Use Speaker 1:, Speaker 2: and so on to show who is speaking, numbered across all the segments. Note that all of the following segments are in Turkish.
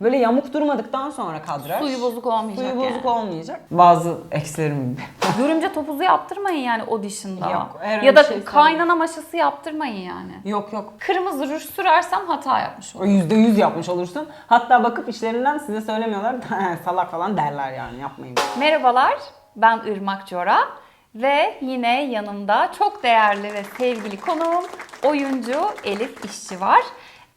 Speaker 1: Böyle yamuk durmadıktan sonra kadraj.
Speaker 2: Suyu bozuk olmayacak
Speaker 1: Suyu bozuk
Speaker 2: yani.
Speaker 1: olmayacak. Bazı eksilerim.
Speaker 2: Görümce topuzu yaptırmayın yani audition'da.
Speaker 1: Yok, eğer
Speaker 2: ya da
Speaker 1: şey
Speaker 2: kaynana maşası yaptırmayın yani.
Speaker 1: yok yok.
Speaker 2: Kırmızı ruj sürersem hata yapmış olurum.
Speaker 1: yüzde yüz yapmış olursun. Hatta bakıp işlerinden size söylemiyorlar. Salak falan derler yani yapmayın.
Speaker 2: Merhabalar, ben Irmak Cora ve yine yanımda çok değerli ve sevgili konuğum oyuncu Elif İşçi var.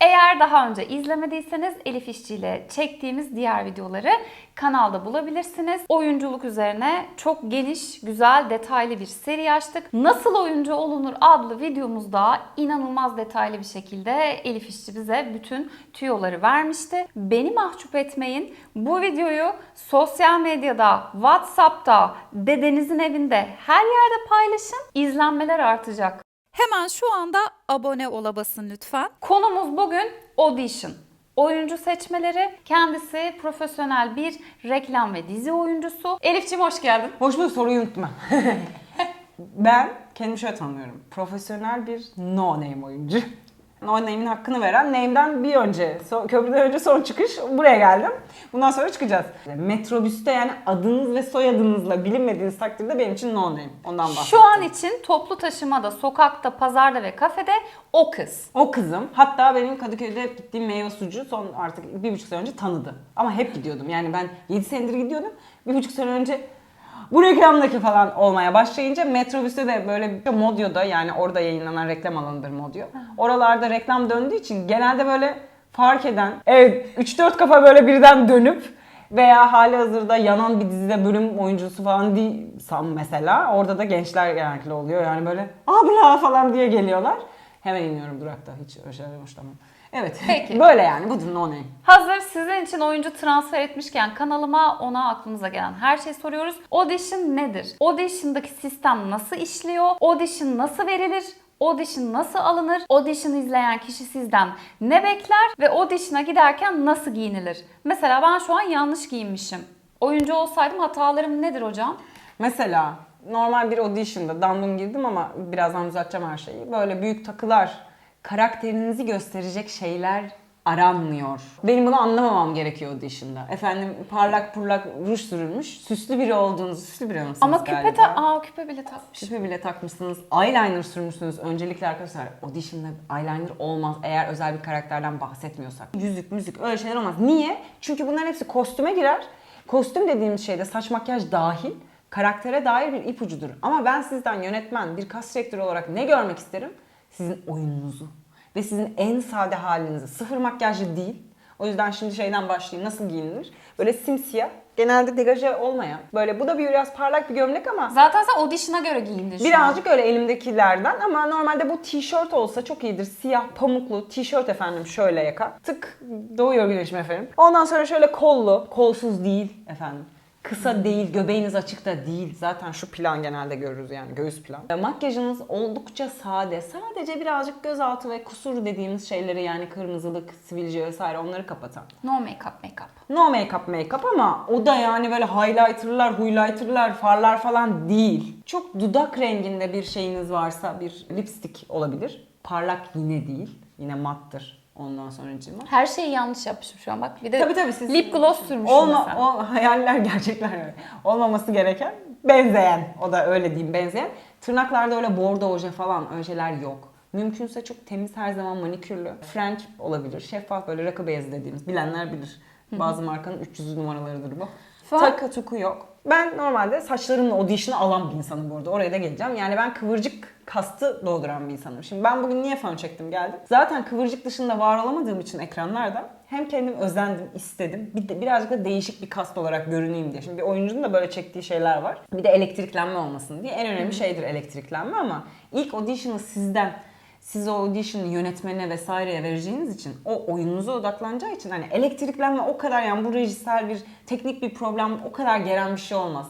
Speaker 2: Eğer daha önce izlemediyseniz Elif İşçi ile çektiğimiz diğer videoları kanalda bulabilirsiniz. Oyunculuk üzerine çok geniş, güzel, detaylı bir seri açtık. Nasıl oyuncu olunur adlı videomuzda inanılmaz detaylı bir şekilde Elif İşçi bize bütün tüyoları vermişti. Beni mahcup etmeyin. Bu videoyu sosyal medyada, WhatsApp'ta, dedenizin evinde her yerde paylaşın. İzlenmeler artacak.
Speaker 3: Hemen şu anda abone ola basın lütfen.
Speaker 2: Konumuz bugün audition. Oyuncu seçmeleri. Kendisi profesyonel bir reklam ve dizi oyuncusu. Elif'ciğim hoş geldin.
Speaker 1: Hoş bulduk soruyu unutma. ben kendimi şöyle tanımlıyorum. Profesyonel bir no name oyuncu. No name'in hakkını veren name'den bir önce, so- köprüden önce son çıkış buraya geldim. Bundan sonra çıkacağız. Metrobüste yani adınız ve soyadınızla bilinmediğiniz takdirde benim için no name. Ondan bahsedeceğim.
Speaker 2: Şu an için toplu taşımada, sokakta, pazarda ve kafede o kız.
Speaker 1: O kızım hatta benim Kadıköy'de hep gittiğim meyve sucu son artık bir buçuk sene önce tanıdı. Ama hep gidiyordum yani ben 7 senedir gidiyordum. Bir buçuk sene önce bu reklamdaki falan olmaya başlayınca metrobüste de böyle bir Modio'da yani orada yayınlanan reklam alanıdır Modio. Oralarda reklam döndüğü için genelde böyle fark eden evet 3-4 kafa böyle birden dönüp veya hali hazırda yanan bir dizide bölüm oyuncusu falan değilsem mesela orada da gençler genellikle oluyor yani böyle abla falan diye geliyorlar. Hemen iniyorum durakta hiç öyle şeyler hoşlanmam. Evet
Speaker 2: Peki.
Speaker 1: böyle yani budur no name.
Speaker 2: Hazır sizin için oyuncu transfer etmişken kanalıma ona aklınıza gelen her şeyi soruyoruz. Audition nedir? Audition'daki sistem nasıl işliyor? Audition nasıl verilir? Audition nasıl alınır? Audition izleyen kişi sizden ne bekler? Ve audition'a giderken nasıl giyinilir? Mesela ben şu an yanlış giyinmişim. Oyuncu olsaydım hatalarım nedir hocam?
Speaker 1: Mesela normal bir audition'da dandun girdim ama birazdan düzelteceğim her şeyi. Böyle büyük takılar, karakterinizi gösterecek şeyler aranmıyor. Benim bunu anlamamam gerekiyor audition'da. Efendim parlak purlak ruj sürülmüş, süslü biri olduğunuzu, süslü biri olmuşsunuz
Speaker 2: Ama küpe,
Speaker 1: galiba.
Speaker 2: ta- Aa, küpe bile takmış.
Speaker 1: Küpe bile takmışsınız, eyeliner sürmüşsünüz. Öncelikle arkadaşlar audition'da eyeliner olmaz eğer özel bir karakterden bahsetmiyorsak. Yüzük, müzik öyle şeyler olmaz. Niye? Çünkü bunların hepsi kostüme girer. Kostüm dediğimiz şeyde saç makyaj dahil karaktere dair bir ipucudur. Ama ben sizden yönetmen, bir kas direktörü olarak ne görmek isterim? Sizin oyununuzu ve sizin en sade halinizi. Sıfır makyajlı değil. O yüzden şimdi şeyden başlayayım. Nasıl giyinilir? Böyle simsiyah, genelde degaje olmayan. Böyle bu da bir biraz parlak bir gömlek ama
Speaker 2: Zaten sen audition'a göre giyindin şu.
Speaker 1: Birazcık öyle elimdekilerden ama normalde bu tişört olsa çok iyidir. Siyah pamuklu tişört efendim şöyle yaka. Tık doğuyor güneşim efendim. Ondan sonra şöyle kollu, kolsuz değil efendim. Kısa değil, göbeğiniz açık da değil. Zaten şu plan genelde görürüz yani göğüs plan. E, Makyajınız oldukça sade. Sadece birazcık gözaltı ve kusur dediğimiz şeyleri yani kırmızılık, sivilce vesaire onları kapatan.
Speaker 2: No make-up make-up.
Speaker 1: No make-up make-up ama o da yani böyle highlighterlar, highlighterlar, farlar falan değil. Çok dudak renginde bir şeyiniz varsa bir lipstick olabilir. Parlak yine değil. Yine mattır ondan sonra cima.
Speaker 2: Her şeyi yanlış yapmışım şu an bak. Bir de
Speaker 1: Tabii tabii siz
Speaker 2: lip gloss sürmüşüm
Speaker 1: Olma,
Speaker 2: mesela.
Speaker 1: o hayaller gerçekler öyle. Olmaması gereken benzeyen. O da öyle diyeyim benzeyen. Tırnaklarda öyle bordo oje falan öyle şeyler yok. Mümkünse çok temiz her zaman manikürlü. French olabilir. Şeffaf böyle rakı beyazı dediğimiz. Bilenler bilir. Bazı markanın 300 numaralarıdır bu. Takı tuku yok. Ben normalde saçlarımla audition'ı alan bir insanım bu arada. Oraya da geleceğim. Yani ben kıvırcık kastı dolduran bir insanım. Şimdi ben bugün niye fön çektim geldim? Zaten kıvırcık dışında var olamadığım için ekranlarda hem kendim özendim, istedim. Bir de birazcık da değişik bir kast olarak görüneyim diye. Şimdi bir oyuncunun da böyle çektiği şeyler var. Bir de elektriklenme olmasın diye. En önemli şeydir elektriklenme ama ilk audition'ı sizden siz o audition'ı yönetmene vesaireye vereceğiniz için o oyununuza odaklanacağı için hani elektriklenme o kadar yani bu rejisel bir teknik bir problem o kadar gelen bir şey olmaz.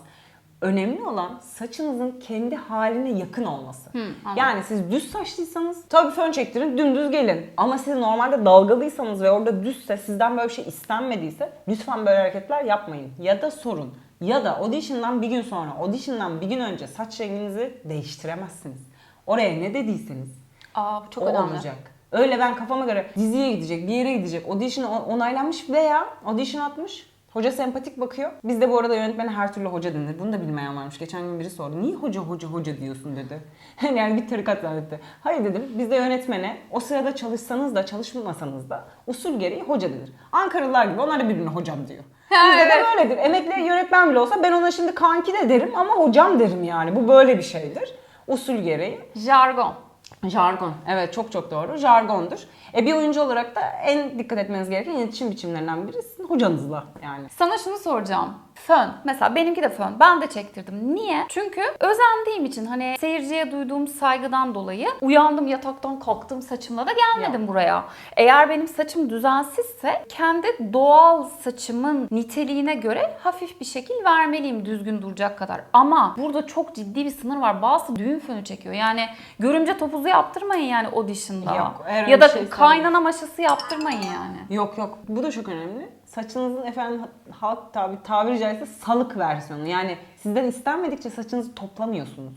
Speaker 1: Önemli olan saçınızın kendi haline yakın olması.
Speaker 2: anladım.
Speaker 1: yani siz düz saçlıysanız tabii fön çektirin dümdüz gelin. Ama siz normalde dalgalıysanız ve orada düzse sizden böyle bir şey istenmediyse lütfen böyle hareketler yapmayın. Ya da sorun. Ya da audition'dan bir gün sonra, audition'dan bir gün önce saç renginizi değiştiremezsiniz. Oraya ne dediyseniz
Speaker 2: Aa bu çok
Speaker 1: o
Speaker 2: önemli.
Speaker 1: olacak. Öyle ben kafama göre diziye gidecek, bir yere gidecek, audition onaylanmış veya audition atmış. Hoca sempatik bakıyor. Bizde bu arada yönetmene her türlü hoca denir. Bunu da bilmeyen varmış. Geçen gün biri sordu. Niye hoca hoca hoca diyorsun dedi. yani bir tarikat zannetti. Hayır dedim. Bizde yönetmene o sırada çalışsanız da çalışmasanız da usul gereği hoca denir. Ankaralılar gibi onlar da birbirine hocam diyor. Bizde de
Speaker 2: evet.
Speaker 1: böyledir. Emekli yönetmen bile olsa ben ona şimdi kanki de derim ama hocam derim yani. Bu böyle bir şeydir. Usul gereği.
Speaker 2: Jargon.
Speaker 1: Jargon. Evet çok çok doğru. Jargondur. E bir oyuncu olarak da en dikkat etmeniz gereken iletişim biçimlerinden biri sizin hocanızla yani.
Speaker 2: Sana şunu soracağım. Fön. Mesela benimki de fön. Ben de çektirdim. Niye? Çünkü özendiğim için hani seyirciye duyduğum saygıdan dolayı uyandım yataktan kalktım saçımla da gelmedim buraya. Eğer benim saçım düzensizse kendi doğal saçımın niteliğine göre hafif bir şekil vermeliyim düzgün duracak kadar. Ama burada çok ciddi bir sınır var. Bazı düğün fönü çekiyor. Yani görümce topuzu yaptırmayın yani audition'da.
Speaker 1: Yok, eğer öyle
Speaker 2: ya da
Speaker 1: şeyse-
Speaker 2: kaynana maşası yaptırmayın yani.
Speaker 1: Yok yok bu da çok önemli. Saçınızın efendim halk tabi tabiri caizse salık versiyonu. Yani sizden istenmedikçe saçınızı toplamıyorsunuz.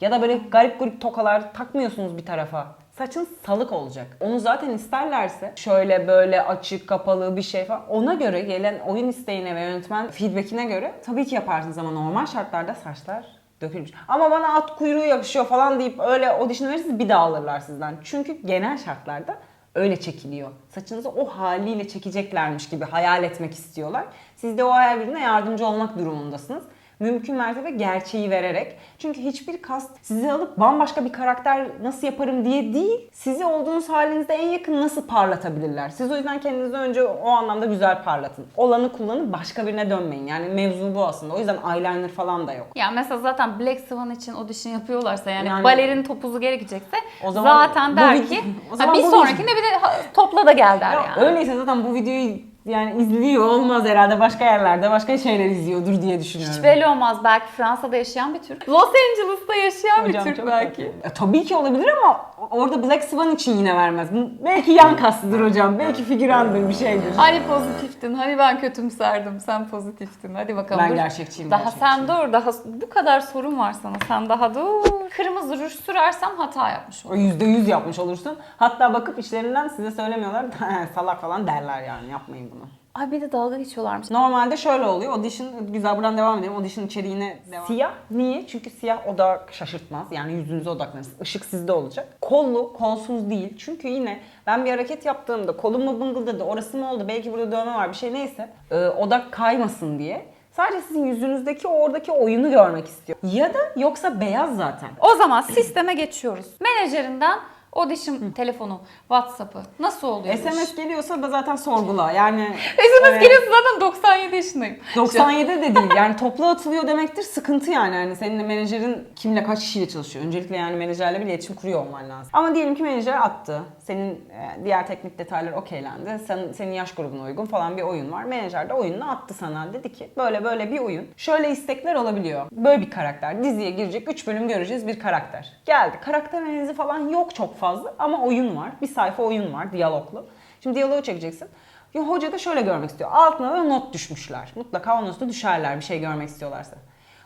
Speaker 1: Ya da böyle garip garip tokalar takmıyorsunuz bir tarafa. Saçın salık olacak. Onu zaten isterlerse şöyle böyle açık kapalı bir şey falan ona göre gelen oyun isteğine ve yönetmen feedbackine göre tabii ki yaparsınız ama normal şartlarda saçlar dökülmüş. Ama bana at kuyruğu yakışıyor falan deyip öyle audition verirseniz bir daha alırlar sizden. Çünkü genel şartlarda öyle çekiliyor. Saçınızı o haliyle çekeceklermiş gibi hayal etmek istiyorlar. Siz de o hayal birine yardımcı olmak durumundasınız. Mümkün mertebe gerçeği vererek. Çünkü hiçbir kast sizi alıp bambaşka bir karakter nasıl yaparım diye değil, sizi olduğunuz halinizde en yakın nasıl parlatabilirler. Siz o yüzden kendinizi önce o anlamda güzel parlatın. Olanı kullanıp başka birine dönmeyin. Yani mevzu bu aslında. O yüzden eyeliner falan da yok.
Speaker 2: Ya mesela zaten Black Swan için audition yapıyorlarsa yani,
Speaker 1: Yani-
Speaker 2: balerin topuzu gerekecekse
Speaker 1: O zaman
Speaker 2: zaten
Speaker 1: bu
Speaker 2: der
Speaker 1: vid-
Speaker 2: ki
Speaker 1: o zaman
Speaker 2: ha, bir
Speaker 1: bu
Speaker 2: sonrakinde bir de topla da gel der
Speaker 1: Ya
Speaker 2: yani.
Speaker 1: Öyleyse zaten bu videoyu yani izliyor olmaz herhalde başka yerlerde başka şeyler izliyordur diye düşünüyorum.
Speaker 2: Hiç belli olmaz. Belki Fransa'da yaşayan bir Türk. Los Angeles'ta yaşayan
Speaker 1: Hocam
Speaker 2: bir Türk belki.
Speaker 1: E, tabii ki olabilir ama orada Black Swan için yine vermez. Belki yan kastıdır hocam. Belki figürandır bir şeydir.
Speaker 2: Hani pozitiftin, hani ben kötümserdim, sen pozitiftin. Hadi bakalım.
Speaker 1: Ben
Speaker 2: dur.
Speaker 1: gerçekçiyim,
Speaker 2: Daha
Speaker 1: gerçekçiyim.
Speaker 2: sen dur, daha bu kadar sorun var sana. Sen daha dur. Kırmızı ruj sürersem hata yapmış olurum.
Speaker 1: yüzde yüz yapmış olursun. Hatta bakıp işlerinden size söylemiyorlar. Salak falan derler yani. Yapmayın bunu.
Speaker 2: Ay bir de dalga geçiyorlarmış.
Speaker 1: Normalde şöyle oluyor. Audition, güzel buradan devam edelim. Audition içeriğine devam. Siyah. Niye? Çünkü siyah odak şaşırtmaz. Yani yüzünüze odaklanırsınız. Işık sizde olacak. Kollu, kolsuz değil. Çünkü yine ben bir hareket yaptığımda kolum mu bıngıldadı, orası mı oldu, belki burada dövme var bir şey neyse. e, odak kaymasın diye. Sadece sizin yüzünüzdeki oradaki oyunu görmek istiyor. Ya da yoksa beyaz zaten.
Speaker 2: O zaman sisteme geçiyoruz. Menajerinden audition telefonu, WhatsApp'ı nasıl oluyor?
Speaker 1: SMS geliyorsa da zaten sorgula. Yani
Speaker 2: SMS
Speaker 1: e,
Speaker 2: geliyorsa zaten 97 yaşındayım.
Speaker 1: 97 de değil yani toplu atılıyor demektir sıkıntı yani. yani senin de menajerin kimle kaç kişiyle çalışıyor. Öncelikle yani menajerle bir iletişim kuruyor olman lazım. Ama diyelim ki menajer attı. Senin e, diğer teknik detaylar okeylendi. Sen, senin yaş grubuna uygun falan bir oyun var. Menajer de oyununu attı sana. Dedi ki böyle böyle bir oyun. Şöyle istekler olabiliyor. Böyle bir karakter. Diziye girecek 3 bölüm göreceğiz bir karakter. Geldi. Karakter analizi falan yok çok fazla ama oyun var. Bir sayfa oyun var diyaloglu. Şimdi diyaloğu çekeceksin. Ya hoca da şöyle görmek istiyor. Altına da not düşmüşler. Mutlaka onun üstüne düşerler bir şey görmek istiyorlarsa.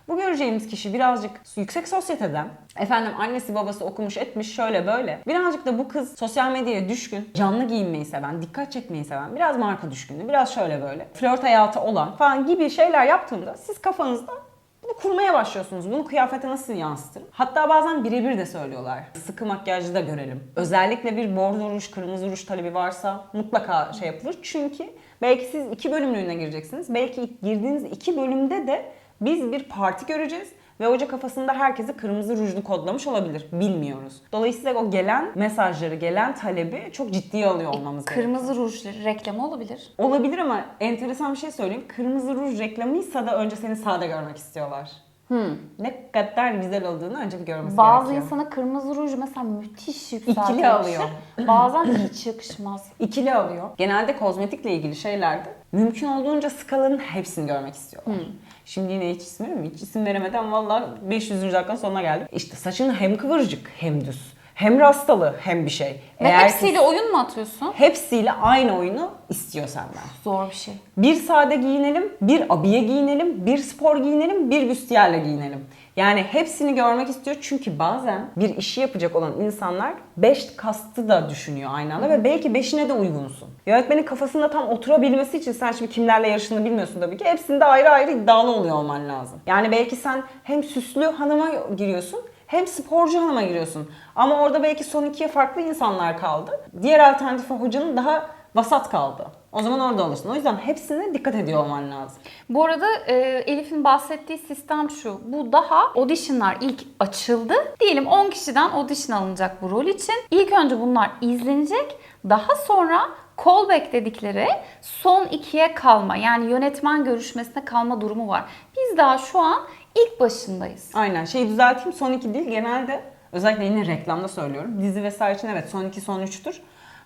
Speaker 1: Bu göreceğimiz kişi birazcık yüksek sosyeteden, efendim annesi babası okumuş etmiş şöyle böyle. Birazcık da bu kız sosyal medyaya düşkün, canlı giyinmeyi seven, dikkat çekmeyi seven, biraz marka düşkünü, biraz şöyle böyle, flört hayatı olan falan gibi şeyler yaptığında siz kafanızda bunu kurmaya başlıyorsunuz. Bunu kıyafete nasıl yansıtırım? Hatta bazen birebir de söylüyorlar. Sıkı makyajlı da görelim. Özellikle bir bordo ruj, kırmızı ruj talebi varsa mutlaka şey yapılır. Çünkü belki siz iki bölümlüğüne gireceksiniz. Belki girdiğiniz iki bölümde de biz bir parti göreceğiz. Ve hoca kafasında herkesi kırmızı rujlu kodlamış olabilir. Bilmiyoruz. Dolayısıyla o gelen mesajları, gelen talebi çok ciddiye alıyor olmamız gerekiyor.
Speaker 2: Kırmızı ruj reklamı olabilir.
Speaker 1: Olabilir ama enteresan bir şey söyleyeyim. Kırmızı ruj reklamıysa da önce seni sade görmek istiyorlar. Ne kadar güzel olduğunu önce bir görmesi
Speaker 2: Bazı
Speaker 1: gerekiyor.
Speaker 2: insana kırmızı ruj mesela müthiş yükseltiyor.
Speaker 1: İkili alıyor.
Speaker 2: Bazen hiç yakışmaz.
Speaker 1: İkili alıyor. Genelde kozmetikle ilgili şeylerde mümkün olduğunca skalanın hepsini görmek istiyorlar. Şimdi yine hiç isim mi? Hiç isim veremeden valla 500. dakikanın sonuna geldik. İşte saçın hem kıvırcık hem düz. Hem rastalı hem bir şey.
Speaker 2: Ve
Speaker 1: Eğer
Speaker 2: hepsiyle oyun mu atıyorsun?
Speaker 1: hepsiyle aynı oyunu istiyor senden.
Speaker 2: Zor bir şey.
Speaker 1: Bir sade giyinelim, bir abiye giyinelim, bir spor giyinelim, bir büstiyerle giyinelim. Yani hepsini görmek istiyor çünkü bazen bir işi yapacak olan insanlar 5 kastı da düşünüyor aynı anda ve belki 5'ine de uygunsun. Yönetmenin kafasında tam oturabilmesi için sen şimdi kimlerle yarışını bilmiyorsun tabii ki. Hepsinde ayrı ayrı iddialı oluyor olman lazım. Yani belki sen hem süslü hanıma giriyorsun hem sporcu hanıma giriyorsun. Ama orada belki son ikiye farklı insanlar kaldı. Diğer alternatife hocanın daha vasat kaldı. O zaman orada alırsın. O yüzden hepsine dikkat ediyor olman lazım.
Speaker 2: Bu arada e, Elif'in bahsettiği sistem şu. Bu daha auditionlar ilk açıldı. Diyelim 10 kişiden audition alınacak bu rol için. İlk önce bunlar izlenecek. Daha sonra callback dedikleri son ikiye kalma yani yönetmen görüşmesine kalma durumu var. Biz daha şu an ilk başındayız.
Speaker 1: Aynen. Şeyi düzelteyim. Son iki değil. Genelde özellikle yine reklamda söylüyorum. Dizi vesaire için evet son iki son üçtür.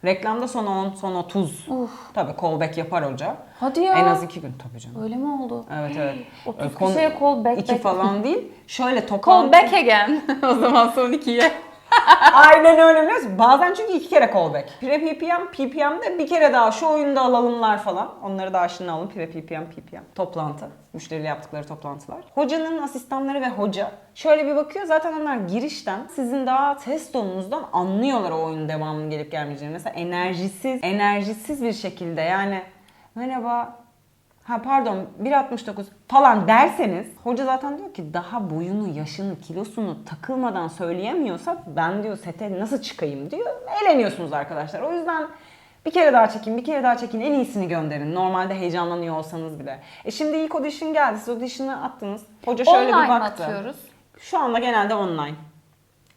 Speaker 1: Reklamda son 10, son 30.
Speaker 2: Uf.
Speaker 1: Tabii callback yapar hoca.
Speaker 2: Hadi ya.
Speaker 1: En az iki gün tabii canım.
Speaker 2: Öyle mi oldu?
Speaker 1: Evet evet.
Speaker 2: 30
Speaker 1: Öyle konu-
Speaker 2: kişiye callback.
Speaker 1: İki
Speaker 2: back.
Speaker 1: falan değil. Şöyle toplantı.
Speaker 2: Call back again. o zaman son ikiye.
Speaker 1: Aynen öyle biliyor musun? Bazen çünkü iki kere callback. Pre PPM, PPM'de bir kere daha şu oyunda alalımlar falan. Onları da aşina alın. Pre PPM, PPM. Toplantı. Müşteriyle yaptıkları toplantılar. Hocanın asistanları ve hoca şöyle bir bakıyor. Zaten onlar girişten sizin daha test tonunuzdan anlıyorlar o oyunun devamının gelip gelmeyeceğini. Mesela enerjisiz, enerjisiz bir şekilde yani merhaba Ha pardon 1.69 falan derseniz hoca zaten diyor ki daha boyunu, yaşını, kilosunu takılmadan söyleyemiyorsa ben diyor sete nasıl çıkayım diyor. Eğleniyorsunuz arkadaşlar. O yüzden bir kere daha çekin, bir kere daha çekin. En iyisini gönderin. Normalde heyecanlanıyor olsanız bile. E şimdi ilk audition geldi. Siz audition'ı attınız. Hoca şöyle
Speaker 2: Online
Speaker 1: bir baktı.
Speaker 2: atıyoruz?
Speaker 1: Şu anda genelde online.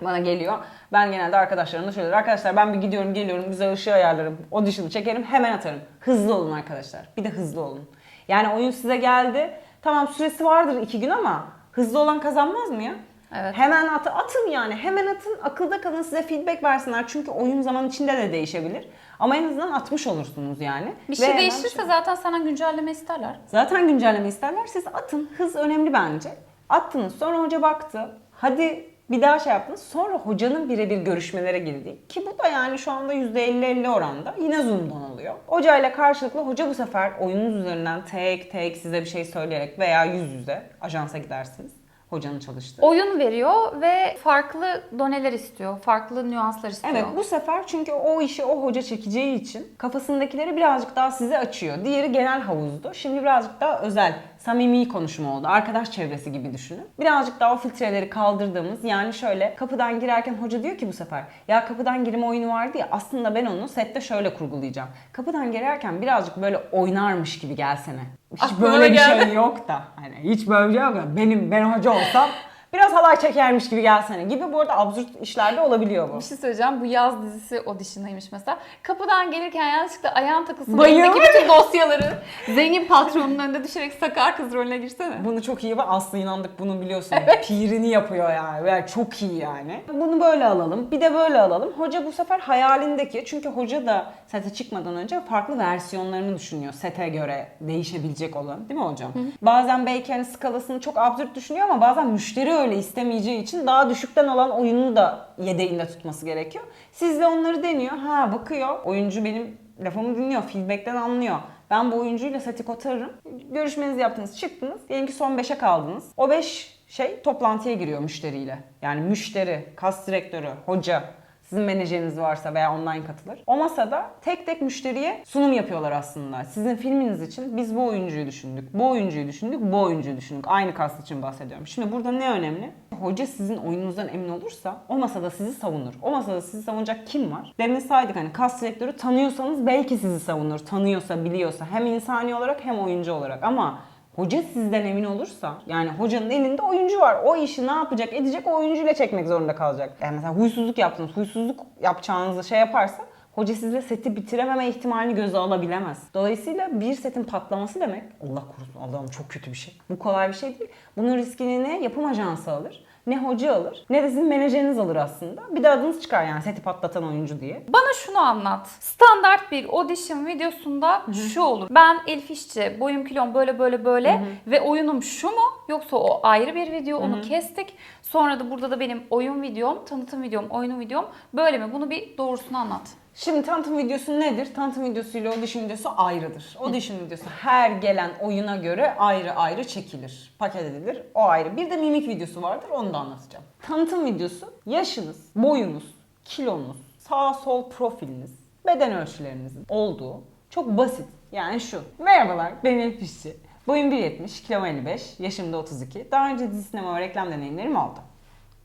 Speaker 1: Bana geliyor. Ben genelde arkadaşlarımla şöyle arkadaşlar ben bir gidiyorum geliyorum güzel ışığı ayarlarım. Audition'ı çekerim hemen atarım. Hızlı olun arkadaşlar. Bir de hızlı olun. Yani oyun size geldi. Tamam süresi vardır iki gün ama hızlı olan kazanmaz mı ya?
Speaker 2: Evet.
Speaker 1: Hemen at, atın yani. Hemen atın. Akılda kalın size feedback versinler. Çünkü oyun zaman içinde de değişebilir. Ama en azından atmış olursunuz yani.
Speaker 2: Bir şey
Speaker 1: hemen
Speaker 2: değişirse zaten senden güncelleme isterler.
Speaker 1: Zaten güncelleme isterler. Siz atın. Hız önemli bence. Attınız. Sonra hoca baktı. Hadi bir daha şey yaptınız. Sonra hocanın birebir görüşmelere girdi. Ki bu da yani şu anda %50-50 oranda. Yine Zoom'dan oluyor. Hocayla karşılıklı hoca bu sefer oyununuz üzerinden tek tek size bir şey söyleyerek veya yüz yüze ajansa gidersiniz. Hocanın çalıştığı.
Speaker 2: Oyun veriyor ve farklı doneler istiyor. Farklı nüanslar istiyor.
Speaker 1: Evet bu sefer çünkü o işi o hoca çekeceği için kafasındakileri birazcık daha size açıyor. Diğeri genel havuzdu. Şimdi birazcık daha özel, samimi konuşma oldu. Arkadaş çevresi gibi düşünün. Birazcık daha o filtreleri kaldırdığımız yani şöyle kapıdan girerken hoca diyor ki bu sefer ya kapıdan girme oyunu vardı ya aslında ben onu sette şöyle kurgulayacağım. Kapıdan girerken birazcık böyle oynarmış gibi gelsene. Hiç
Speaker 2: Aklıma
Speaker 1: böyle bir
Speaker 2: geldi.
Speaker 1: şey yok da. Hani hiç böyle bir şey yok da. Benim ben hoca olsam biraz halay çekermiş gibi gelsene gibi. Bu arada absürt işlerde olabiliyor bu.
Speaker 2: Bir şey söyleyeceğim. Bu yaz dizisi audition'daymış mesela. Kapıdan gelirken yanlışlıkla ayağın takılsın.
Speaker 1: Bayılır.
Speaker 2: Bütün dosyaları zengin patronun önünde düşerek sakar kız rolüne girsene.
Speaker 1: Bunu çok iyi ve Aslı inandık bunu biliyorsun. Pirini yapıyor yani. yani. Çok iyi yani. Bunu böyle alalım. Bir de böyle alalım. Hoca bu sefer hayalindeki çünkü hoca da sete çıkmadan önce farklı versiyonlarını düşünüyor. Sete göre değişebilecek olan. Değil mi hocam? Bazen belki hani skalasını çok absürt düşünüyor ama bazen müşteri öyle istemeyeceği için daha düşükten olan oyunu da yedeğinde tutması gerekiyor. Siz de onları deniyor. Ha bakıyor. Oyuncu benim lafımı dinliyor. Feedback'ten anlıyor. Ben bu oyuncuyla seti kotarırım. Görüşmenizi yaptınız, çıktınız. Diyelim ki son 5'e kaldınız. O 5 şey toplantıya giriyor müşteriyle. Yani müşteri, kas direktörü, hoca, sizin menajeriniz varsa veya online katılır. O masada tek tek müşteriye sunum yapıyorlar aslında. Sizin filminiz için biz bu oyuncuyu düşündük, bu oyuncuyu düşündük, bu oyuncuyu düşündük. Aynı kast için bahsediyorum. Şimdi burada ne önemli? Hoca sizin oyununuzdan emin olursa o masada sizi savunur. O masada sizi savunacak kim var? Demin saydık hani kas direktörü tanıyorsanız belki sizi savunur. Tanıyorsa, biliyorsa hem insani olarak hem oyuncu olarak. Ama Hoca sizden emin olursa yani hocanın elinde oyuncu var. O işi ne yapacak edecek o oyuncuyla çekmek zorunda kalacak. Yani mesela huysuzluk yaptınız. Huysuzluk yapacağınızı şey yaparsa hoca sizle seti bitirememe ihtimalini göze alabilemez. Dolayısıyla bir setin patlaması demek Allah korusun Allah'ım çok kötü bir şey. Bu kolay bir şey değil. Bunun riskini ne yapım ajansı alır ne hoca alır ne de sizin menajeriniz alır aslında. Bir de adınız çıkar yani seti patlatan oyuncu diye.
Speaker 2: Bana şunu anlat. Standart bir audition videosunda şu olur. Ben Elif İşçi, boyum kilom böyle böyle böyle ve oyunum şu mu? Yoksa o ayrı bir video onu kestik. Sonra da burada da benim oyun videom, tanıtım videom, oyunum videom böyle mi? Bunu bir doğrusunu anlat.
Speaker 1: Şimdi tanıtım videosu nedir? Tanıtım videosuyla audition videosu ayrıdır. Audition videosu her gelen oyuna göre ayrı ayrı çekilir. Paket edilir. O ayrı. Bir de mimik videosu vardır. Onu da anlatacağım. Tanıtım videosu yaşınız, boyunuz, kilonuz, sağ sol profiliniz, beden ölçülerinizin olduğu çok basit. Yani şu. Merhabalar ben Elif İşçi. Boyum 1.70, kilom 55, yaşım da 32. Daha önce dizi sinema ve reklam deneyimlerim oldu.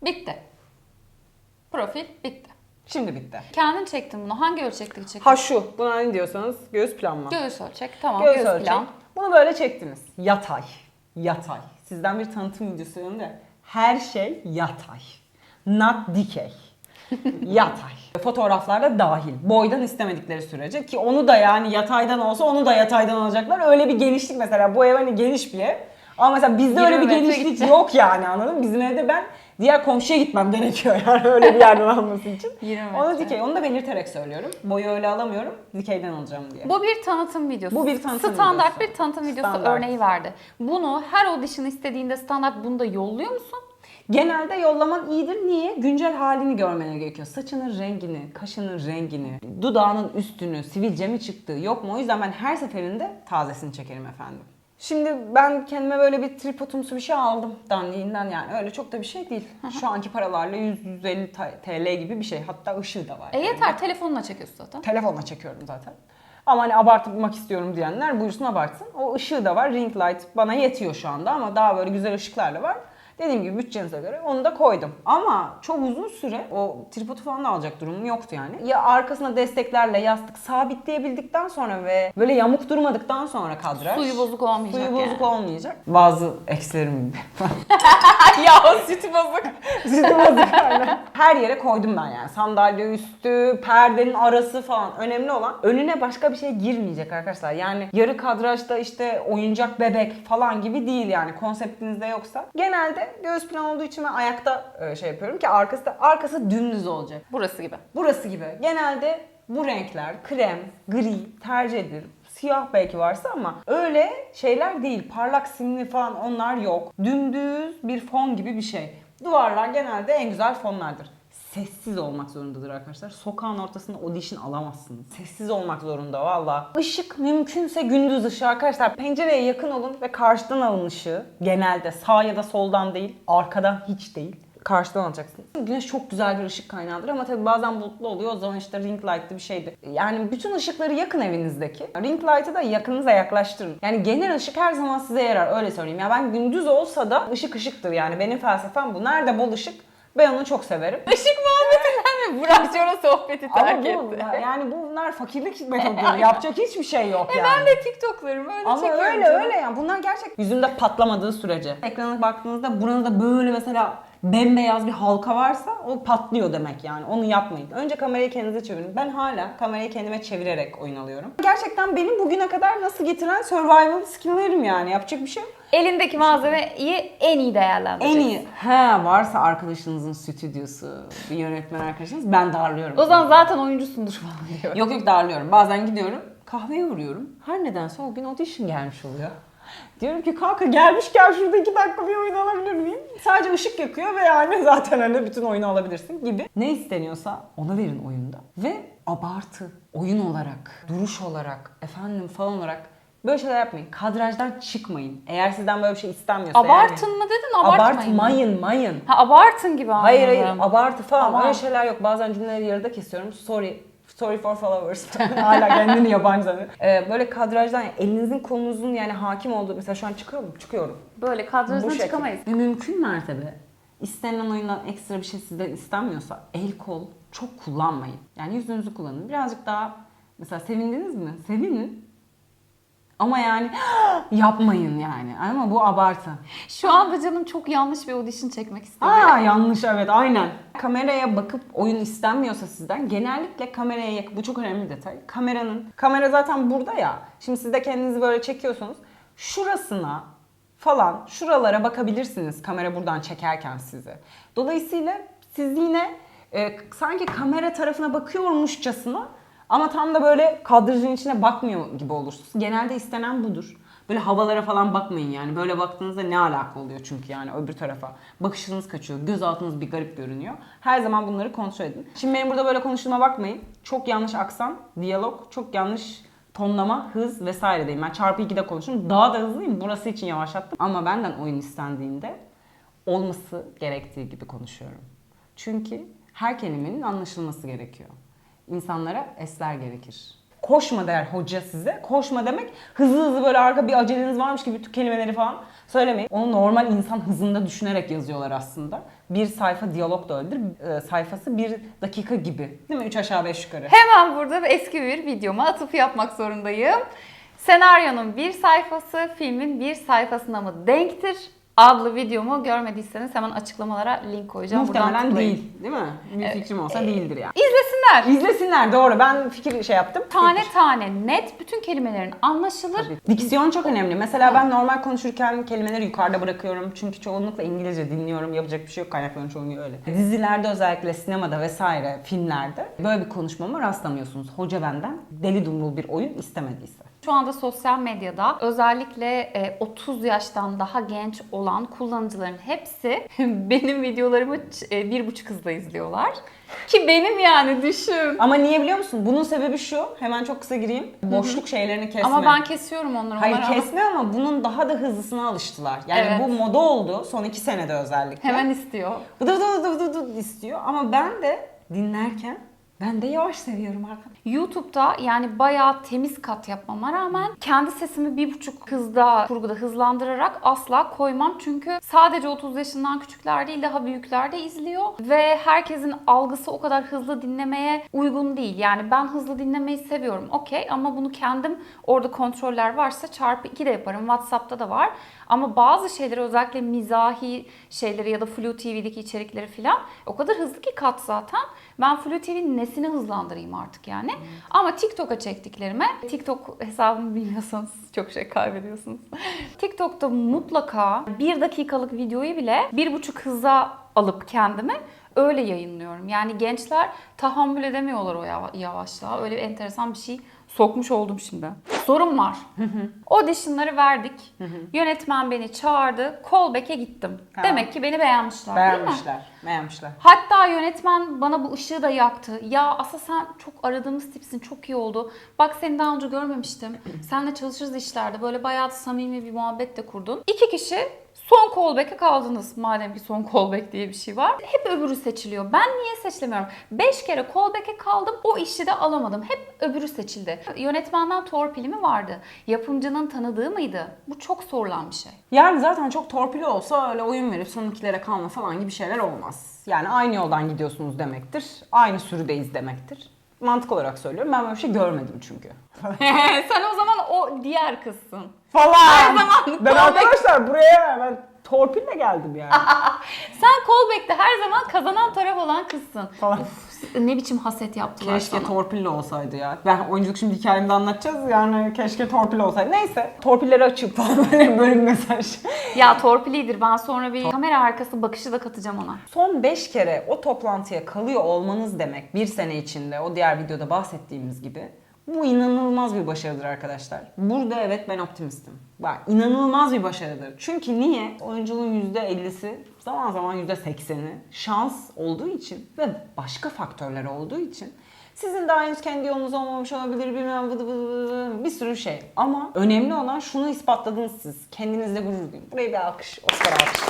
Speaker 2: Bitti. Profil bitti.
Speaker 1: Şimdi bitti.
Speaker 2: Kendin çektin bunu. Hangi ölçekte çektin?
Speaker 1: Ha şu. Buna ne diyorsanız göğüs planlama.
Speaker 2: Göğüs ölçek. Tamam.
Speaker 1: Göğüs
Speaker 2: Göğüs,
Speaker 1: ölçek.
Speaker 2: plan.
Speaker 1: Bunu böyle çektiniz. Yatay. Yatay. Sizden bir tanıtım videosu önünde. Her şey yatay. Not dikey. yatay. Fotoğraflarda dahil. Boydan istemedikleri sürece ki onu da yani yataydan olsa onu da yataydan alacaklar. Öyle bir genişlik mesela. Bu ev hani geniş bir ev. Ama mesela bizde
Speaker 2: 20
Speaker 1: öyle bir genişlik yok yani anladın mı? Bizim evde ben diğer komşuya gitmem gerekiyor yani öyle bir yerden alması için.
Speaker 2: 20
Speaker 1: Onu dikey. Onu da belirterek söylüyorum. Boyu öyle alamıyorum. Dikeyden alacağım diye.
Speaker 2: Bu bir tanıtım videosu.
Speaker 1: Bu bir tanıtım
Speaker 2: Standart
Speaker 1: videosu.
Speaker 2: bir tanıtım videosu
Speaker 1: Standart.
Speaker 2: örneği verdi. Bunu her audition istediğinde standart bunu da yolluyor musun?
Speaker 1: Genelde yollaman iyidir. Niye? Güncel halini görmene gerekiyor. Saçının rengini, kaşının rengini, dudağının üstünü, sivilce mi çıktı, yok mu? O yüzden ben her seferinde tazesini çekerim efendim. Şimdi ben kendime böyle bir tripodumsu bir şey aldım dandiğinden yani öyle çok da bir şey değil. Şu anki paralarla 100-150 TL gibi bir şey. Hatta ışığı da var.
Speaker 2: E
Speaker 1: yani.
Speaker 2: yeter telefonla çekiyorsun zaten.
Speaker 1: Telefonla çekiyorum zaten. Ama hani abartmak istiyorum diyenler buyursun abartsın. O ışığı da var. Ring light bana yetiyor şu anda ama daha böyle güzel ışıklarla var. Dediğim gibi bütçenize göre onu da koydum. Ama çok uzun süre o tripodu falan da alacak durumum yoktu yani. Ya arkasına desteklerle yastık sabitleyebildikten sonra ve böyle yamuk durmadıktan sonra kadraj.
Speaker 2: Suyu bozuk olmayacak
Speaker 1: Suyu
Speaker 2: yani.
Speaker 1: bozuk olmayacak. Bazı eksilerim
Speaker 2: ya o sütü bozuk.
Speaker 1: Sütü bozuk. Her yere koydum ben yani. Sandalye üstü, perdenin arası falan. Önemli olan önüne başka bir şey girmeyecek arkadaşlar. Yani yarı kadrajda işte oyuncak bebek falan gibi değil yani konseptinizde yoksa. Genelde göğüs plan olduğu için ben ayakta e, şey yapıyorum ki arkası da arkası dümdüz olacak.
Speaker 2: Burası gibi.
Speaker 1: Burası gibi. Genelde bu renkler krem, gri tercih edilir. Siyah belki varsa ama öyle şeyler değil. Parlak simli falan onlar yok. Dümdüz bir fon gibi bir şey. Duvarlar genelde en güzel fonlardır. Sessiz olmak zorundadır arkadaşlar. Sokağın ortasında audition alamazsınız. Sessiz olmak zorunda valla. Işık mümkünse gündüz ışığı arkadaşlar. Pencereye yakın olun ve karşıdan alın ışığı. Genelde sağ ya da soldan değil, arkadan hiç değil karşıdan alacaksınız. Güneş çok güzel bir ışık kaynağıdır ama tabii bazen bulutlu oluyor. O zaman işte ring light'lı bir şeydi. Yani bütün ışıkları yakın evinizdeki. Ring light'ı da yakınıza yaklaştırın. Yani genel ışık her zaman size yarar öyle söyleyeyim. Ya ben gündüz olsa da ışık ışıktır yani. Benim felsefem bu. Nerede bol ışık ben onu çok severim.
Speaker 2: Işık muhabbetinden mi Burak Çora sohbeti
Speaker 1: Ama
Speaker 2: terk
Speaker 1: bu,
Speaker 2: etti?
Speaker 1: yani bunlar fakirlik metodu. Yapacak hiçbir şey yok yani.
Speaker 2: Ben de TikTok'larımı öyle
Speaker 1: Ama
Speaker 2: çekiyorum.
Speaker 1: öyle
Speaker 2: canım.
Speaker 1: öyle yani bunlar gerçek. Yüzümde patlamadığı sürece. Ekrana baktığınızda buranızda böyle mesela bembeyaz bir halka varsa o patlıyor demek yani. Onu yapmayın. Önce kamerayı kendinize çevirin. Ben hala kamerayı kendime çevirerek oyun alıyorum. Gerçekten benim bugüne kadar nasıl getiren survival skill'lerim yani. Yapacak bir şey yok.
Speaker 2: Elindeki malzemeyi en iyi
Speaker 1: En
Speaker 2: değerlendireceksin.
Speaker 1: iyi. He varsa arkadaşınızın stüdyosu, bir yönetmen arkadaşınız ben darlıyorum.
Speaker 2: O zaman zaten oyuncusundur falan diyor.
Speaker 1: Yok yok darlıyorum. Bazen gidiyorum kahveye uğruyorum. Her nedense o gün audition gelmiş oluyor. Diyorum ki kanka gelmişken şurada iki dakika bir oyun alabilir miyim? Sadece ışık yakıyor ve yani zaten hani bütün oyunu alabilirsin gibi. Ne isteniyorsa ona verin oyunda. Ve abartı, oyun olarak, duruş olarak, efendim falan olarak böyle şeyler yapmayın. Kadrajdan çıkmayın. Eğer sizden böyle bir şey istenmiyorsa
Speaker 2: Abartın
Speaker 1: yani.
Speaker 2: mı dedin abartmayın.
Speaker 1: Abartmayın, mayın.
Speaker 2: Ha abartın gibi anladım.
Speaker 1: Hayır hayır abartı falan
Speaker 2: Tamam.
Speaker 1: öyle şeyler yok. Bazen cümleleri yarıda kesiyorum. Sorry. Sorry for followers. Hala kendini yabancı sanıyor. Ee, böyle kadrajdan yani elinizin kolunuzun yani hakim olduğu mesela şu an çıkıyorum. Çıkıyorum.
Speaker 2: Böyle kadrajdan çıkamayız.
Speaker 1: Mümkün mertebe istenilen oyundan ekstra bir şey sizden istenmiyorsa el kol çok kullanmayın. Yani yüzünüzü kullanın. Birazcık daha mesela sevindiniz mi? Sevinin. Ama yani yapmayın yani. Ama bu abartı.
Speaker 2: Şu anda canım çok yanlış bir audition çekmek istedi.
Speaker 1: Aa yanlış evet aynen. Kameraya bakıp oyun istenmiyorsa sizden genellikle kameraya yak bu çok önemli bir detay. Kameranın kamera zaten burada ya. Şimdi siz de kendinizi böyle çekiyorsunuz. Şurasına falan şuralara bakabilirsiniz kamera buradan çekerken sizi. Dolayısıyla siz yine e, sanki kamera tarafına bakıyormuşçasına Ama tam da böyle kadrajın içine bakmıyor gibi olursunuz. Genelde istenen budur. Böyle havalara falan bakmayın yani. Böyle baktığınızda ne alaka oluyor çünkü yani öbür tarafa. Bakışınız kaçıyor, göz altınız bir garip görünüyor. Her zaman bunları kontrol edin. Şimdi benim burada böyle konuştuğuma bakmayın. Çok yanlış aksan, diyalog, çok yanlış tonlama, hız vesaire Ben çarpı 2'de konuşurum. Daha da hızlıyım. Burası için yavaşlattım. Ama benden oyun istendiğinde olması gerektiği gibi konuşuyorum. Çünkü her kelimenin anlaşılması gerekiyor. İnsanlara esler gerekir. Koşma der hoca size. Koşma demek hızlı hızlı böyle arka bir aceleniz varmış gibi bütün kelimeleri falan söylemeyin. Onu normal insan hızında düşünerek yazıyorlar aslında. Bir sayfa diyalog da öyledir. Ee, sayfası bir dakika gibi. Değil mi? Üç aşağı beş yukarı.
Speaker 2: Hemen burada eski bir videoma atıf yapmak zorundayım. Senaryonun bir sayfası filmin bir sayfasına mı denktir? Adlı videomu görmediyseniz hemen açıklamalara link koyacağım. Buradan
Speaker 1: Muhtemelen
Speaker 2: tıklayın.
Speaker 1: değil. Değil mi? Bir fikrim olsa değildir yani.
Speaker 2: İzlesinler.
Speaker 1: İzlesinler doğru. Ben fikir şey yaptım.
Speaker 2: Tane tane net bütün kelimelerin anlaşılır.
Speaker 1: Diksiyon çok önemli. Mesela ben normal konuşurken kelimeleri yukarıda bırakıyorum. Çünkü çoğunlukla İngilizce dinliyorum. Yapacak bir şey yok. Kaynakların çoğunluğu öyle. Dizilerde özellikle sinemada vesaire filmlerde böyle bir konuşmama rastlamıyorsunuz. Hoca benden deli dumrul bir oyun istemediyse.
Speaker 2: Şu anda sosyal medyada özellikle e, 30 yaştan daha genç olan kullanıcıların hepsi benim videolarımı e, bir buçuk hızla izliyorlar. Ki benim yani düşün.
Speaker 1: Ama niye biliyor musun? Bunun sebebi şu. Hemen çok kısa gireyim. Boşluk şeylerini kesme.
Speaker 2: Ama ben kesiyorum onları.
Speaker 1: Hayır
Speaker 2: onlara-
Speaker 1: kesme ama bunun daha da hızlısına alıştılar. Yani
Speaker 2: Evet.
Speaker 1: bu moda oldu son iki senede özellikle.
Speaker 2: Hemen istiyor.
Speaker 1: Vıdı vıdı vıdı istiyor ama ben de dinlerken ben de yavaş seviyorum arkadaşlar.
Speaker 2: YouTube'da yani bayağı temiz kat yapmama rağmen kendi sesimi bir buçuk hızda, kurguda hızlandırarak asla koymam. Çünkü sadece 30 yaşından küçükler değil daha büyükler de izliyor. Ve herkesin algısı o kadar hızlı dinlemeye uygun değil. Yani ben hızlı dinlemeyi seviyorum okey ama bunu kendim orada kontroller varsa çarpı 2 de yaparım. WhatsApp'ta da var. Ama bazı şeyleri özellikle mizahi şeyleri ya da Flu TV'deki içerikleri falan o kadar hızlı ki kat zaten. Ben Flu TV'nin nesini hızlandırayım artık yani. Ama TikTok'a çektiklerime, TikTok hesabımı bilmiyorsanız çok şey kaybediyorsunuz. TikTok'ta mutlaka bir dakikalık videoyu bile bir buçuk hıza alıp kendime öyle yayınlıyorum. Yani gençler tahammül edemiyorlar o yava- yavaşlığa. Öyle bir enteresan bir şey sokmuş oldum şimdi. Sorum var. Audition'ları verdik. Yönetmen beni çağırdı. Callback'e gittim.
Speaker 1: Ha.
Speaker 2: Demek ki beni beğenmişler, değil mi?
Speaker 1: Beğenmişler. Beğenmişler.
Speaker 2: Hatta yönetmen bana bu ışığı da yaktı. Ya aslında sen çok aradığımız tipsin, çok iyi oldu. Bak seni daha önce görmemiştim. Seninle çalışırız işlerde. Böyle bayağı da samimi bir muhabbet de kurdun. İki kişi son callback'e kaldınız. Madem ki son callback diye bir şey var. Hep öbürü seçiliyor. Ben niye seçilemiyorum? Beş kere callback'e kaldım. O işi de alamadım. Hep öbürü seçildi. Yönetmenden torpili mi vardı? Yapımcının tanıdığı mıydı? Bu çok sorulan bir şey.
Speaker 1: Yani zaten çok torpili olsa öyle oyun verip son ikilere kalma falan gibi şeyler olmaz. Yani aynı yoldan gidiyorsunuz demektir. Aynı sürüdeyiz demektir. Mantık olarak söylüyorum. Ben böyle bir şey görmedim çünkü.
Speaker 2: Sen o zaman o diğer kızsın.
Speaker 1: Falan.
Speaker 2: Her zaman
Speaker 1: Ben
Speaker 2: callback-
Speaker 1: arkadaşlar buraya ben torpille geldim yani.
Speaker 2: Sen callback'te her zaman kazanan taraf olan kızsın.
Speaker 1: Falan.
Speaker 2: Uf, ne biçim haset yaptılar
Speaker 1: Keşke
Speaker 2: sana.
Speaker 1: torpille olsaydı ya. Ben oyunculuk şimdi hikayemde anlatacağız yani keşke torpille olsaydı. Neyse torpilleri açıp falan böyle bölüm mesaj.
Speaker 2: ya torpilidir. Ben sonra bir kamera arkası bakışı da katacağım ona.
Speaker 1: Son 5 kere o toplantıya kalıyor olmanız demek bir sene içinde o diğer videoda bahsettiğimiz gibi bu inanılmaz bir başarıdır arkadaşlar. Burada evet ben optimistim. Bak inanılmaz bir başarıdır. Çünkü niye? Oyunculuğun %50'si zaman zaman %80'i şans olduğu için ve başka faktörler olduğu için sizin daha henüz kendi yolunuz olmamış olabilir bilmem vıdı vıdı vıdı bir sürü şey. Ama önemli olan şunu ispatladınız siz. Kendinizle gurur duyun. Buraya bir alkış, Oscar alkış.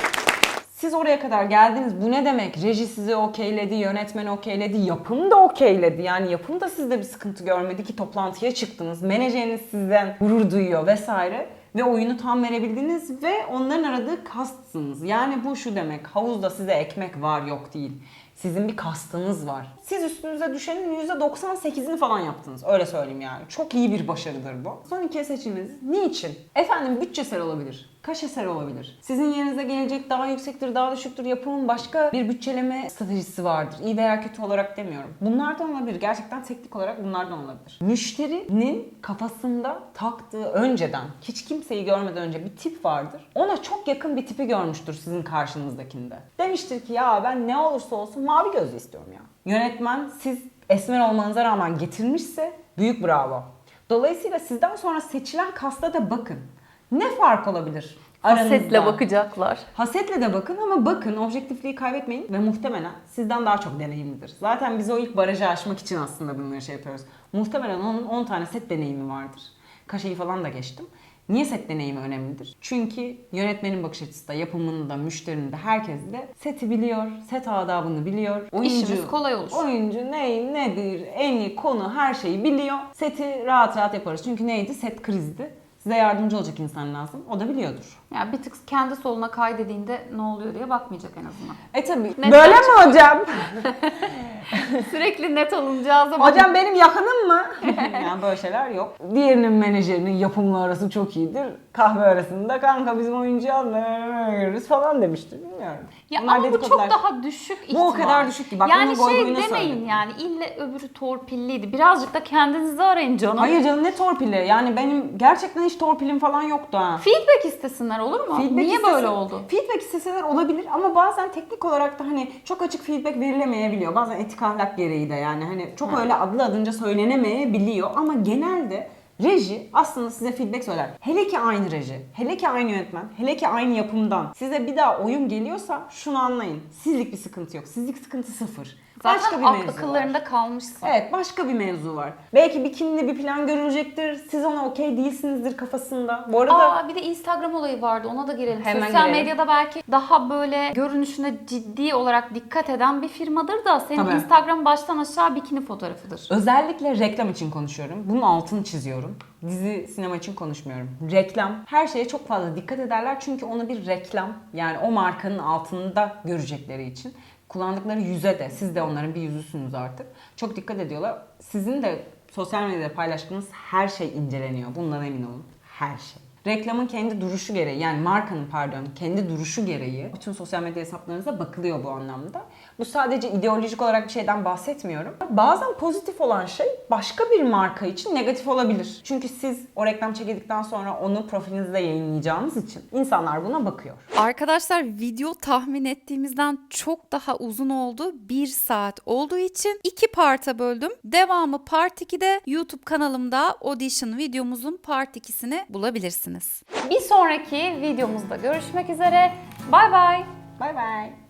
Speaker 1: Siz oraya kadar geldiniz. Bu ne demek? Reji sizi okeyledi, yönetmen okeyledi, yapım da okeyledi. Yani yapım da sizde bir sıkıntı görmedi ki toplantıya çıktınız. Menajeriniz sizden gurur duyuyor vesaire. Ve oyunu tam verebildiniz ve onların aradığı kastsınız. Yani bu şu demek. Havuzda size ekmek var yok değil. Sizin bir kastınız var. Siz üstünüze düşenin %98'ini falan yaptınız. Öyle söyleyeyim yani. Çok iyi bir başarıdır bu. Son ikiye seçiminiz. Niçin? Efendim bütçesel olabilir. Kaşesel olabilir. Sizin yerinize gelecek daha yüksektir, daha düşüktür. Yapımın başka bir bütçeleme stratejisi vardır. İyi veya kötü olarak demiyorum. Bunlardan olabilir. Gerçekten teknik olarak bunlardan olabilir. Müşterinin kafasında taktığı önceden, hiç kimseyi görmeden önce bir tip vardır. Ona çok yakın bir tipi görmüştür sizin karşınızdakinde. Demiştir ki ya ben ne olursa olsun mavi gözlü istiyorum ya. Yönetmen siz esmer olmanıza rağmen getirmişse büyük bravo. Dolayısıyla sizden sonra seçilen kasta da bakın. Ne fark olabilir?
Speaker 2: Hasetle
Speaker 1: aranızda?
Speaker 2: bakacaklar.
Speaker 1: Hasetle de bakın ama bakın objektifliği kaybetmeyin ve muhtemelen sizden daha çok deneyimlidir. Zaten biz o ilk barajı aşmak için aslında bunları şey yapıyoruz. Muhtemelen onun 10 tane set deneyimi vardır. Kaşeyi falan da geçtim. Niye set deneyimi önemlidir? Çünkü yönetmenin bakış açısı da, yapımının da, müşterinin de, herkes de seti biliyor, set adabını biliyor.
Speaker 2: İşimiz kolay olur.
Speaker 1: Oyuncu ne, nedir, en iyi konu, her şeyi biliyor. Seti rahat rahat yaparız. Çünkü neydi? Set krizdi. Size yardımcı olacak insan lazım. O da biliyordur.
Speaker 2: Yani bir tık kendi soluna kaydediğinde ne oluyor diye bakmayacak en azından.
Speaker 1: E tabii.
Speaker 2: Neden
Speaker 1: Böyle mi hocam?
Speaker 2: Sürekli net alınacağı zaman
Speaker 1: hocam benim yakınım mı? yani böyle şeyler yok. Diğerinin menajerinin yapımla arası çok iyidir. Kahve arasında kanka bizim oyuncuyu almıyoruz falan demiştir. Bilmiyorum.
Speaker 2: Ya
Speaker 1: Bunlar
Speaker 2: ama bu çok daha düşük ihtimal.
Speaker 1: Bu o kadar düşük ki. Bak
Speaker 2: yani
Speaker 1: bunu
Speaker 2: şey demeyin
Speaker 1: söyledim.
Speaker 2: yani ille öbürü torpilliydi. Birazcık da kendinizi arayın canım.
Speaker 1: Hayır canım ne torpili? Yani benim gerçekten hiç torpilim falan yoktu ha.
Speaker 2: Feedback istesinler olur mu?
Speaker 1: Feedback
Speaker 2: Niye
Speaker 1: istese-
Speaker 2: böyle oldu?
Speaker 1: Feedback isteseler olabilir ama bazen teknik olarak da hani çok açık feedback verilemeyebiliyor. Bazen etik ahlak gereği de yani hani çok öyle adlı adınca söylenemeyebiliyor ama genelde reji aslında size feedback söyler. Hele ki aynı reji, hele ki aynı yönetmen, hele ki aynı yapımdan size bir daha oyun geliyorsa şunu anlayın. Sizlik bir sıkıntı yok. Sizlik sıkıntı sıfır.
Speaker 2: Zaten
Speaker 1: başka bir
Speaker 2: ak-
Speaker 1: mevzu var.
Speaker 2: akıllarında kalmışsın.
Speaker 1: Evet başka bir mevzu var. Belki bikinili bir plan görülecektir. Siz ona okey değilsinizdir kafasında. Bu arada
Speaker 2: Aa bir de Instagram olayı vardı ona da girelim.
Speaker 1: Hemen
Speaker 2: Sosyal
Speaker 1: girelim.
Speaker 2: medyada belki daha böyle görünüşüne ciddi olarak dikkat eden bir firmadır da senin
Speaker 1: Tabii.
Speaker 2: Instagram baştan aşağı bikini fotoğrafıdır.
Speaker 1: Özellikle reklam için konuşuyorum. Bunun altını çiziyorum. Dizi, sinema için konuşmuyorum. Reklam. Her şeye çok fazla dikkat ederler çünkü onu bir reklam yani o markanın altında görecekleri için. Kullandıkları yüze de, siz de onların bir yüzüsünüz artık. Çok dikkat ediyorlar. Sizin de sosyal medyada paylaştığınız her şey inceleniyor. Bundan emin olun. Her şey. Reklamın kendi duruşu gereği yani markanın pardon kendi duruşu gereği bütün sosyal medya hesaplarınıza bakılıyor bu anlamda. Bu sadece ideolojik olarak bir şeyden bahsetmiyorum. Bazen pozitif olan şey başka bir marka için negatif olabilir. Çünkü siz o reklam çekildikten sonra onu profilinizde yayınlayacağınız için insanlar buna bakıyor.
Speaker 3: Arkadaşlar video tahmin ettiğimizden çok daha uzun oldu. 1 saat olduğu için iki parta böldüm. Devamı part 2'de YouTube kanalımda audition videomuzun part 2'sini bulabilirsiniz.
Speaker 2: Bir sonraki videomuzda görüşmek üzere. Bay bay.
Speaker 1: Bay bay.